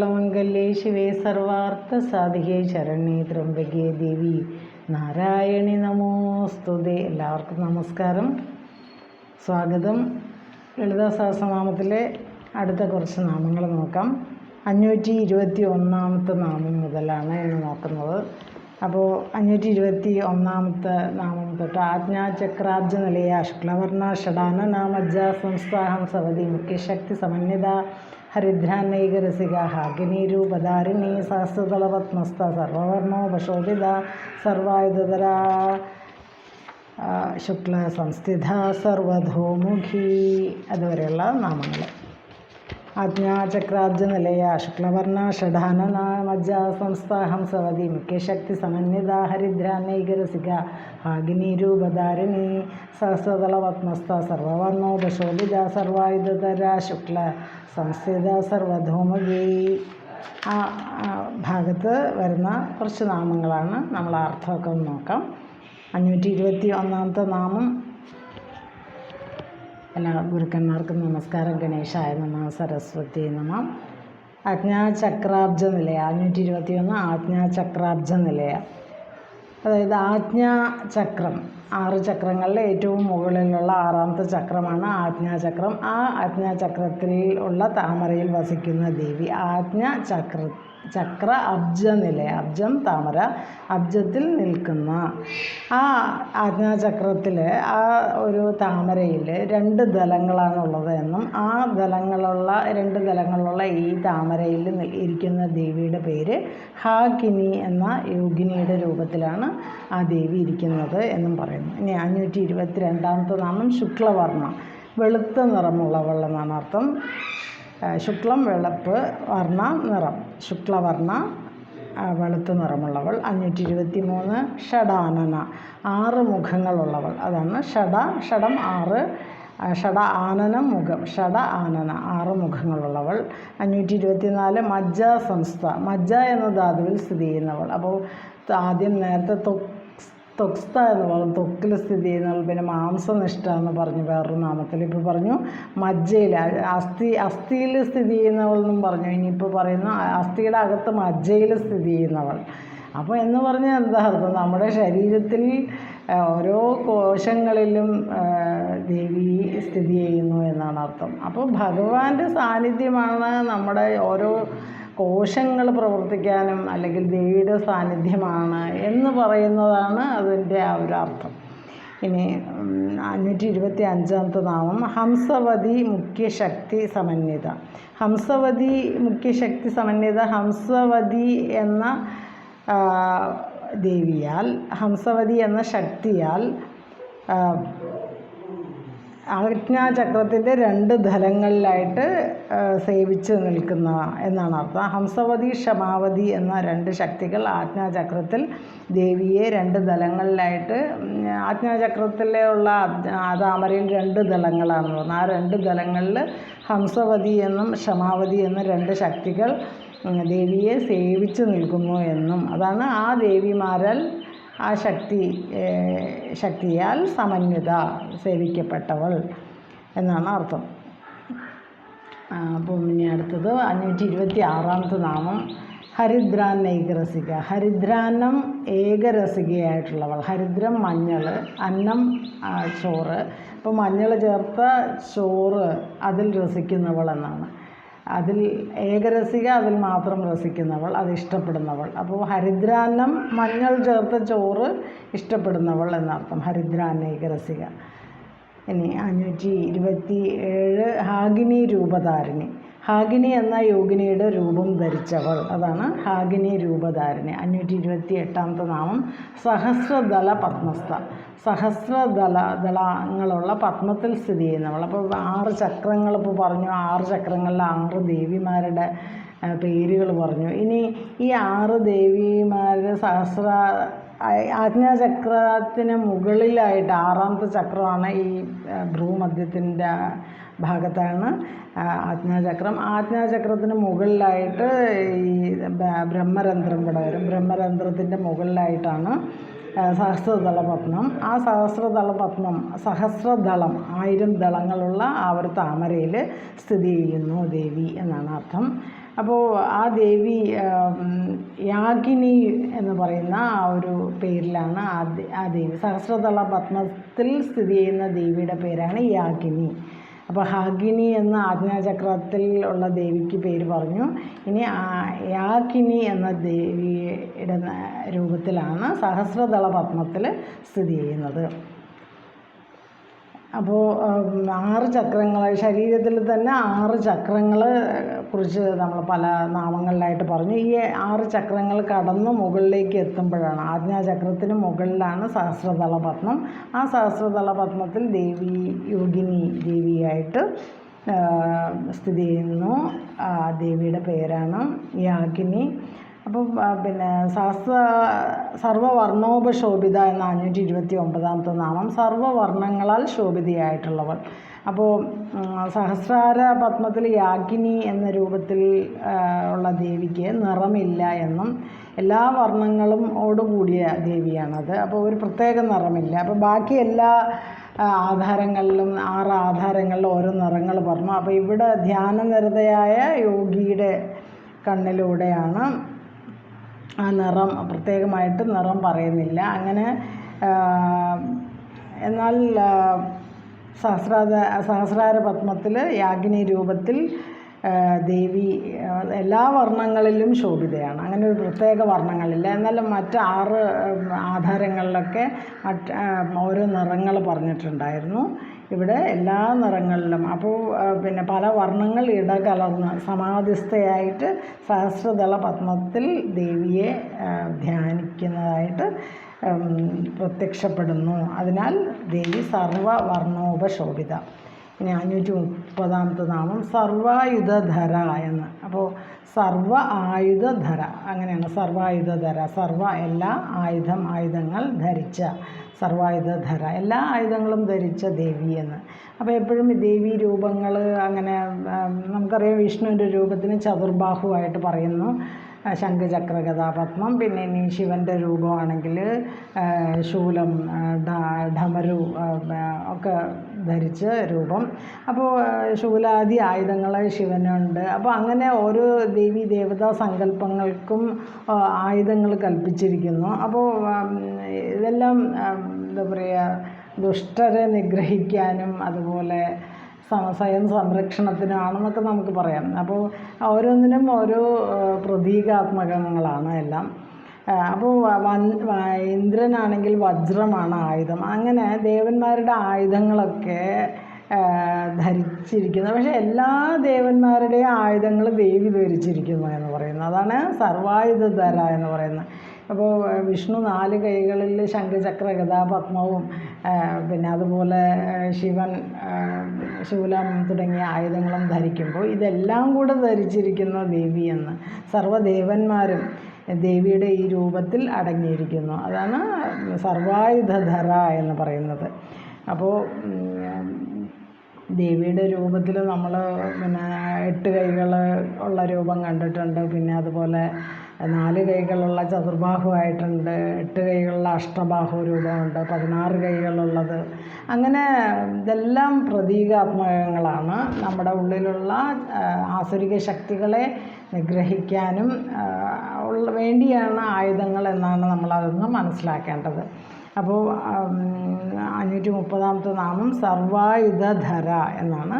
സർവമംഗളമംഗല്യേ ശിവേ സർവാർത്ഥ സാധികേ ശരണ്യേ ത്രംബകേ ദേവി. നാരായണി നമോസ്തുതേ. എല്ലാവർക്കും നമസ്കാരം. സ്വാഗതം. ലളിതാ സഹസ്രനാമത്തിലെ അടുത്ത കുറച്ച് നാമങ്ങൾ നോക്കാം. അഞ്ഞൂറ്റി ഇരുപത്തി ഒന്നാമത്തെ നാമം മുതലാണ് ഇന്ന് നോക്കുന്നത്. അപ്പോൾ അഞ്ഞൂറ്റി ഇരുപത്തി ഒന്നാമത്തെ നാമം തൊട്ട് ആജ്ഞാചക്രാബ്ജ നിലയ ശുക്ലവർണ ഷഡാന നാമജ്ജ സംസ്ഥാഹം സവതി മുഖ്യശക്തി സമന്വിത ഹരിദ്രാനൈകരസിക ഹാഗിനീരൂപധാരിണി സഹസ്രതളപത്മസ്ഥ സർവവർണോപശോഭിത സർവായുധര ശുക്ല സംസ്ഥിത സർവധോമുഖി അതുവരെയുള്ള നാമങ്ങൾ ആജ്ഞാചക്രാബ്ജ നിലയ ശുക്ലവർണ ഷഡാനന മജ്ജ സംസ്ഥാഹം സവതി മുഖ്യശക്തി സമന്വിത ഹരിദ്രാനൈകരസിക ഭാഗിനീരൂപധാരിണി സഹസ്രതളപത്മസ്ഥ സർവവർണോപശോഭിത സർവായുധതരാ ശുക്ല സംസ്ഥിത സർവധോമുഖി ആ ഭാഗത്ത് വരുന്ന കുറച്ച് നാമങ്ങളാണ്. നമ്മൾ അർത്ഥമൊക്കെ ഒന്ന് നോക്കാം. അഞ്ഞൂറ്റി ഇരുപത്തി ഒന്നാമത്തെ നാമം എല്ലാ ഗുരുക്കന്മാർക്കും നമസ്കാരം. ഗണേശായ നമ സരസ്വതി നമ. ആജ്ഞാചക്രാബ്ജ നിലയ അഞ്ഞൂറ്റി ഇരുപത്തി ഒന്ന് ആജ്ഞാചക്രാബ്ജ നിലയ. അതായത് ആജ്ഞാചക്രം. ആറ് ചക്രങ്ങളിലെ ഏറ്റവും മുകളിലുള്ള ആറാമത്തെ ചക്രമാണ് ആജ്ഞാചക്രം. ആ ആജ്ഞാചക്രത്തിൽ ഉള്ള താമരയിൽ വസിക്കുന്ന ദേവി ആജ്ഞാചക്ര ചക്ര അബ്ജ നില അബ്ജം താമര അബ്ജത്തിൽ നിൽക്കുന്ന. ആ ആജ്ഞാചക്രത്തിൽ ആ ഒരു താമരയിൽ രണ്ട് ദലങ്ങളാണുള്ളത് എന്നും ആ ദലങ്ങളുള്ള രണ്ട് ദലങ്ങളുള്ള ഈ താമരയിൽ ഇരിക്കുന്ന ദേവിയുടെ പേര് ഹാകിനി എന്ന യോഗിനിയുടെ രൂപത്തിലാണ് ആ ദേവി ഇരിക്കുന്നത് എന്നും പറയുന്നു. ഇനി അഞ്ഞൂറ്റി ഇരുപത്തി രണ്ടാമത്തെ നാമം ശുക്ലവർണ വെളുത്ത നിറമുള്ളവൾ എന്നാണ് അർത്ഥം. ശുക്ലം വെളുപ്പ് വർണ നിറം. ശുക്ലവർണ വെളുത്ത നിറമുള്ളവൾ. അഞ്ഞൂറ്റി ഇരുപത്തി മൂന്ന് ഷഡാനന. ആറ് മുഖങ്ങളുള്ളവൾ. അതാണ് ഷഡ ഷഡം ആറ്. ഷഡ ആനനം മുഖം. ഷഡ ആനന ആറ് മുഖങ്ങളുള്ളവൾ. അഞ്ഞൂറ്റി ഇരുപത്തി നാല് മജ്ജ സംസ്ഥ. മജ്ജ എന്ന ധാതുവിൽ സ്ഥിതി ചെയ്യുന്നവൾ. അപ്പോൾ ആദ്യം നേരത്തെ തൊക് തൊക്സ്ത എന്ന് പറഞ്ഞു. തൊക്കിൽ സ്ഥിതി ചെയ്യുന്നത് പിന്നെ മാംസനിഷ്ഠ എന്ന് പറഞ്ഞു. വേറൊരു നാമത്തിൽ ഇപ്പോൾ പറഞ്ഞു. മജ്ജയിൽ അസ്ഥി അസ്ഥിയിൽ സ്ഥിതി ചെയ്യുന്നവൾ എന്നും പറഞ്ഞു. ഇനിയിപ്പോൾ പറയുന്ന അസ്ഥിയുടെ അകത്ത് മജ്ജയിൽ സ്ഥിതി ചെയ്യുന്നവൾ. അപ്പോൾ എന്ന് പറഞ്ഞാൽ എന്താ? അർത്ഥം നമ്മുടെ ശരീരത്തിൽ ഓരോ കോശങ്ങളിലും ദേവി സ്ഥിതി ചെയ്യുന്നു എന്നാണ് അർത്ഥം. അപ്പോൾ ഭഗവാന്റെ സാന്നിധ്യമാണ് നമ്മുടെ ഓരോ കോശങ്ങൾ പ്രവർത്തിക്കാനും അല്ലെങ്കിൽ ദേവിയുടെ സാന്നിധ്യമാണ് എന്ന് പറയുന്നതാണ് അതിന്റെ ആ ഒരു അർത്ഥം. ഇനി അഞ്ഞൂറ്റി ഇരുപത്തി അഞ്ചാമത്തെ നാമം ഹംസവതി മുഖ്യശക്തി സമന്വിത. ഹംസവതി മുഖ്യശക്തി സമന്വിത ഹംസവതി എന്ന ദേവിയാൽ ഹംസവതി എന്ന ശക്തിയാൽ ആജ്ഞാചക്രത്തിന്റെ രണ്ട് ധലങ്ങളിലായിട്ട് സേവിച്ച് നിൽക്കുന്ന എന്നാണ് അർത്ഥം. ഹംസവതി ക്ഷമാവതി എന്ന രണ്ട് ശക്തികൾ ആജ്ഞാചക്രത്തിൽ ദേവിയെ രണ്ട് ദലങ്ങളിലായിട്ട് ആജ്ഞാചക്രത്തിലെ ഉള്ള താമരയിൽ രണ്ട് ദളങ്ങളാണെന്ന് പറഞ്ഞു. ആ രണ്ട് ദലങ്ങളിൽ ഹംസവതി എന്നും ക്ഷമാവതി എന്നും രണ്ട് ശക്തികൾ ദേവിയെ സേവിച്ച് നിൽക്കുന്നു എന്നും. അതാണ് ആ ദേവിമാരാൽ ആ ശക്തി ശക്തിയാൽ സമന്വിത സേവിക്കപ്പെട്ടവൾ എന്നാണ് അർത്ഥം. അപ്പം ഇനി അടുത്തത് അഞ്ഞൂറ്റി ഇരുപത്തി ആറാമത്തെ നാമം. ഹരിദ്രാൻ ഏകരസിക. ഹരിദ്രാന്നം ഏകരസികയായിട്ടുള്ളവൾ. ഹരിദ്രം മഞ്ഞൾ അന്നം ചോറ്. അപ്പോൾ മഞ്ഞൾ ചേർത്ത ചോറ് അതിൽ രസിക്കുന്നവൾ എന്നാണ്. അതിൽ ഏകരസിക അതിൽ മാത്രം രസിക്കുന്നവൾ അത് ഇഷ്ടപ്പെടുന്നവൾ. അപ്പോൾ ഹരിദ്രാന്നം മഞ്ഞൾ ചേർത്ത ചോറ് ഇഷ്ടപ്പെടുന്നവൾ എന്നർത്ഥം. ഹരിദ്രാന്ന ഏകരസിക. ഇനി അഞ്ഞൂറ്റി ഇരുപത്തി ഏഴ് ഹാഗിനി രൂപധാരിണി ഹാഗിനി എന്ന യോഗിനിയുടെ രൂപം ധരിച്ചവൾ. അതാണ് ഹാഗിനി രൂപധാരിണി. അഞ്ഞൂറ്റി ഇരുപത്തി എട്ടാമത്തെ നാമം സഹസ്രദല പത്മസ്ഥ. സഹസ്രദല ദളങ്ങളുള്ള പത്മത്തിൽ സ്ഥിതി ചെയ്യുന്നവൾ. അപ്പോൾ ആറ് ചക്രങ്ങൾ ഇപ്പോൾ പറഞ്ഞു. ആറ് ചക്രങ്ങളിലെ ആറ് ദേവിമാരുടെ പേരുകൾ പറഞ്ഞു. ഇനി ഈ ആറ് ദേവിമാരുടെ സഹസ്ര ആജ്ഞാചക്രത്തിന് മുകളിലായിട്ട് ആറാമത്തെ ചക്രമാണ് ഈ ഭ്രൂമധ്യത്തിന്റെ ഭാഗത്താണ് ആജ്ഞാചക്രം. ആജ്ഞാചക്രത്തിന് മുകളിലായിട്ട് ഈ ബ്രഹ്മരന്ധ്രം ഇവിടെ വരും. ബ്രഹ്മരന്ധ്രത്തിന്റെ മുകളിലായിട്ടാണ് സഹസ്രദള പത്മം ആ സഹസ്രദള പത്മം സഹസ്രദളം ആയിരം ദളങ്ങളുള്ള ആ ഒരു താമരയിൽ സ്ഥിതി ചെയ്യുന്നു ദേവി എന്നാണ് അർത്ഥം. അപ്പോൾ ആ ദേവി യാഗിനി എന്ന് പറയുന്ന ആ ഒരു പേരിലാണ് ആ ദേവി. സഹസ്രതള പത്മത്തിൽ സ്ഥിതി ചെയ്യുന്ന ദേവിയുടെ പേരാണ് യാഗിനി. അപ്പോൾ ഹാഗിനി എന്ന ആജ്ഞാചക്രത്തിൽ ഉള്ള ദേവിക്ക് പേര് പറഞ്ഞു. ഇനി യാക്കിനി എന്ന ദേവിയുടെ രൂപത്തിലാണ് സഹസ്രദള പത്മത്തിൽ സ്ഥിതി ചെയ്യുന്നത്. അപ്പോൾ ആറ് ചക്രങ്ങൾ ശരീരത്തിൽ തന്നെ ആറ് ചക്രങ്ങൾ കുറിച്ച് നമ്മൾ പല നാമങ്ങളിലായിട്ട് പറഞ്ഞു. ഈ ആറ് ചക്രങ്ങൾ കടന്ന് മുകളിലേക്ക് എത്തുമ്പോഴാണ് ആജ്ഞാചക്രത്തിന് മുകളിലാണ് സഹസ്രതല പത്മം ആ സഹസ്രതല പത്മത്തിൽ ദേവി യോഗിനി ദേവിയായിട്ട് സ്ഥിതി ചെയ്യുന്നു. ആ ദേവിയുടെ പേരാണ് യാഗിനി. അപ്പം പിന്നെ സഹസ്ര സർവവർണോപശോഭിത എന്ന അഞ്ഞൂറ്റി ഇരുപത്തി ഒമ്പതാമത്തെ നാമം സർവവർണങ്ങളാൽ ശോഭിതയായിട്ടുള്ളവൾ. അപ്പോൾ സഹസ്രാര പത്മത്തിൽ യാഗിനി എന്ന രൂപത്തിൽ ഉള്ള ദേവിക്ക് നിറമില്ല എന്നും എല്ലാ വർണങ്ങളും ഓടുകൂടിയ ദേവിയാണത്. അപ്പോൾ ഒരു പ്രത്യേക നിറമില്ല. അപ്പോൾ ബാക്കി എല്ലാ ആധാരങ്ങളിലും ആറ് ആധാരങ്ങളിലും ഓരോ നിറങ്ങൾ പറഞ്ഞു അപ്പോൾ ഇവിടെ ധ്യാനനിരതയായ യോഗിയുടെ കണ്ണിലൂടെയാണ് ആ നിറം പ്രത്യേകമായിട്ട് നിറം പറയുന്നില്ല. അങ്ങനെ എന്നാൽ സഹസ്രാര സഹസ്രാര പത്മത്തിൽ യാഗിനി രൂപത്തിൽ ദേവി എല്ലാ വർണങ്ങളിലും ശോഭിതയാണ്. അങ്ങനെ ഒരു പ്രത്യേക വർണങ്ങളില്ല. എന്നാലും മറ്റ് ആറ് ആധാരങ്ങളിലൊക്കെ മറ്റ് ഓരോ നിറങ്ങൾ പറഞ്ഞിട്ടുണ്ടായിരുന്നു. ഇവിടെ എല്ലാ നിറങ്ങളിലും. അപ്പോൾ പിന്നെ പല വർണങ്ങൾ ഇടകലർന്ന് സമാധിസ്ഥയായിട്ട് സഹസ്രദള പത്മത്തിൽ ദേവിയെ ധ്യാനിക്കുന്നതായിട്ട് പ്രത്യക്ഷപ്പെടുന്നു. അതിനാൽ ദേവി സർവവർണോപശോഭിത ഇനി അഞ്ഞൂറ്റി മുപ്പതാമത്തെ നാമം സർവായുധധര എന്ന്. അപ്പോൾ സർവ ആയുധധര അങ്ങനെയാണ് സർവായുധധര. സർവ എല്ലാ ആയുധം ആയുധങ്ങൾ ധരിച്ച സർവായുധധര. എല്ലാ ആയുധങ്ങളും ധരിച്ച ദേവി എന്ന്. അപ്പോൾ എപ്പോഴും ഈ ദേവി രൂപങ്ങൾ അങ്ങനെ നമുക്കറിയാം വിഷ്ണുവിന്റെ രൂപത്തിന് ചതുർബാഹുവായിട്ട് പറയുന്നു. ആ, ശംഖചക്ര ഗതാപത്മം പിന്നെ ഇനി ശിവന്റെ രൂപമാണെങ്കിൽ ശൂലം ഡമരു ഒക്കെ ധരിച്ച രൂപം. അപ്പോൾ ശൂലാദി ആയുധങ്ങൾ ശിവനുണ്ട്. അപ്പോൾ അങ്ങനെ ഓരോ ദേവി ദേവതാ സങ്കല്പങ്ങൾക്കും ആയുധങ്ങൾ കൽപ്പിച്ചിരിക്കുന്നു. അപ്പോൾ ഇതെല്ലാം എന്താ പറയുക ദുഷ്ടരെ നിഗ്രഹിക്കാനും അതുപോലെ സ്വയം സംരക്ഷണത്തിനാണെന്നൊക്കെ നമുക്ക് പറയാം. അപ്പോൾ ഓരോന്നിനും ഓരോ പ്രതീകാത്മകങ്ങളാണ് എല്ലാം. അപ്പോൾ ഇന്ദ്രനാണെങ്കിൽ വജ്രമാണ് ആയുധം. അങ്ങനെ ദേവന്മാരുടെ ആയുധങ്ങളൊക്കെ ധരിച്ചിരിക്കുന്നത് പക്ഷേ എല്ലാ ദേവന്മാരുടെയും ആയുധങ്ങൾ ദേവി ധരിച്ചിരിക്കുന്നു എന്ന് പറയുന്നത് അതാണ് സർവായുധധര എന്ന് പറയുന്നത്. അപ്പോൾ വിഷ്ണു നാല് കൈകളിൽ ശംഖചക്ര ഗതാപത്മവും ആ, പിന്നെ അതുപോലെ ശിവൻ ശൂലം തുടങ്ങിയ ആയുധങ്ങളും ധരിക്കുമ്പോൾ ഇതെല്ലാം കൂടെ ധരിച്ചിരിക്കുന്ന ദേവി എന്ന് സർവദേവന്മാരും ദേവിയുടെ ഈ രൂപത്തിൽ അടങ്ങിയിരിക്കുന്നു. അതാണ് സർവായുധധര എന്ന് പറയുന്നത്. അപ്പോൾ ദേവിയുടെ രൂപത്തിൽ നമ്മൾ പിന്നെ എട്ട് കൈകൾ ഉള്ള രൂപം കണ്ടിട്ടുണ്ട്. പിന്നെ അതുപോലെ നാല് കൈകളുള്ള ചതുർബാഹുവായിട്ടുണ്ട്. എട്ട് കൈകളുള്ള അഷ്ടബാഹു രൂപമുണ്ട്. പതിനാറ് കൈകളുള്ളത്. അങ്ങനെ ഇതെല്ലാം പ്രതീകാത്മകങ്ങളാണ്. നമ്മുടെ ഉള്ളിലുള്ള ആസുരിക ശക്തികളെ നിഗ്രഹിക്കാനും ഉള്ള വേണ്ടിയാണ് ആയുധങ്ങൾ എന്നാണ് നമ്മൾ അതൊന്ന് മനസ്സിലാക്കേണ്ടത്. അപ്പോൾ അഞ്ഞൂറ്റി മുപ്പതാമത്തെ നാമം സർവായുധധര എന്നാണ്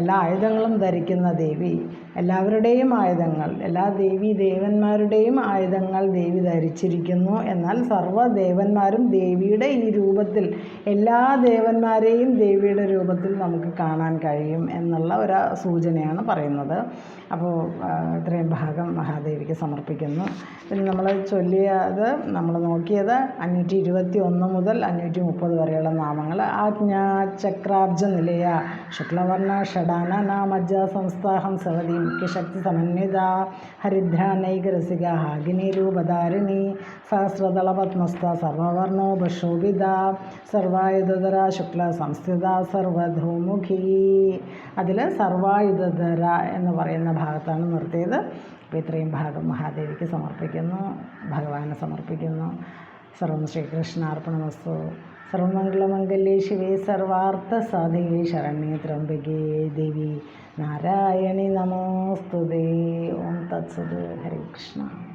എല്ലാ ആയുധങ്ങളും ധരിക്കുന്ന ദേവി. എല്ലാവരുടെയും ആയുധങ്ങൾ എല്ലാ ദേവി ദേവന്മാരുടെയും ആയുധങ്ങൾ ദേവി ധരിച്ചിരിക്കുന്നു. എന്നാൽ സർവ ദേവന്മാരും ദേവിയുടെ ഈ രൂപത്തിൽ എല്ലാ ദേവന്മാരെയും ദേവിയുടെ രൂപത്തിൽ നമുക്ക് കാണാൻ കഴിയും എന്നുള്ള ഒരു സൂചനയാണ് പറയുന്നത്. അപ്പോൾ ഇത്രയും ഭാഗം മഹാദേവിക്ക് സമർപ്പിക്കുന്നു. പിന്നെ നമ്മൾ ചൊല്ലിയത് നമ്മൾ നോക്കിയത് അഞ്ഞൂറ്റി ഇരുപത്തി ഒന്ന് മുതൽ അഞ്ഞൂറ്റി മുപ്പത് വരെയുള്ള നാമങ്ങൾ ആജ്ഞാ ചക്രാബ്ജ നിലയ ശുക്ലവർണ ഷഡാന നാമജ്ജ സംസ്ഥാഹം സവതി മുഖ്യശക്തി ഹരിദ്രാനൈകരസിക ഹാഗിനി രൂപധാരിണി സഹസ്രദള സർവായുധധര ശുക്ല സംസ്ഥിത സർവധൂമുഖി. അതിൽ സർവായുധര എന്ന് പറയുന്ന ഭാഗത്താണ് നിർത്തിയത്. അപ്പോൾ ഇത്രയും ഭാഗം മഹാദേവിക്ക് സമർപ്പിക്കുന്നു. ഭഗവാന് സമർപ്പിക്കുന്നു. സർവം ശ്രീകൃഷ്ണാർപ്പണമസ്തു. സർവമംഗളമംഗല്യേ ശിവേ സർവാർത്ഥ സാധികേ ശരണ്യേ ത്രംബകേ ദേവി നാരായണി നമോസ്തുതേ. ഓം തത്സത് ഹരേ കൃഷ്ണ.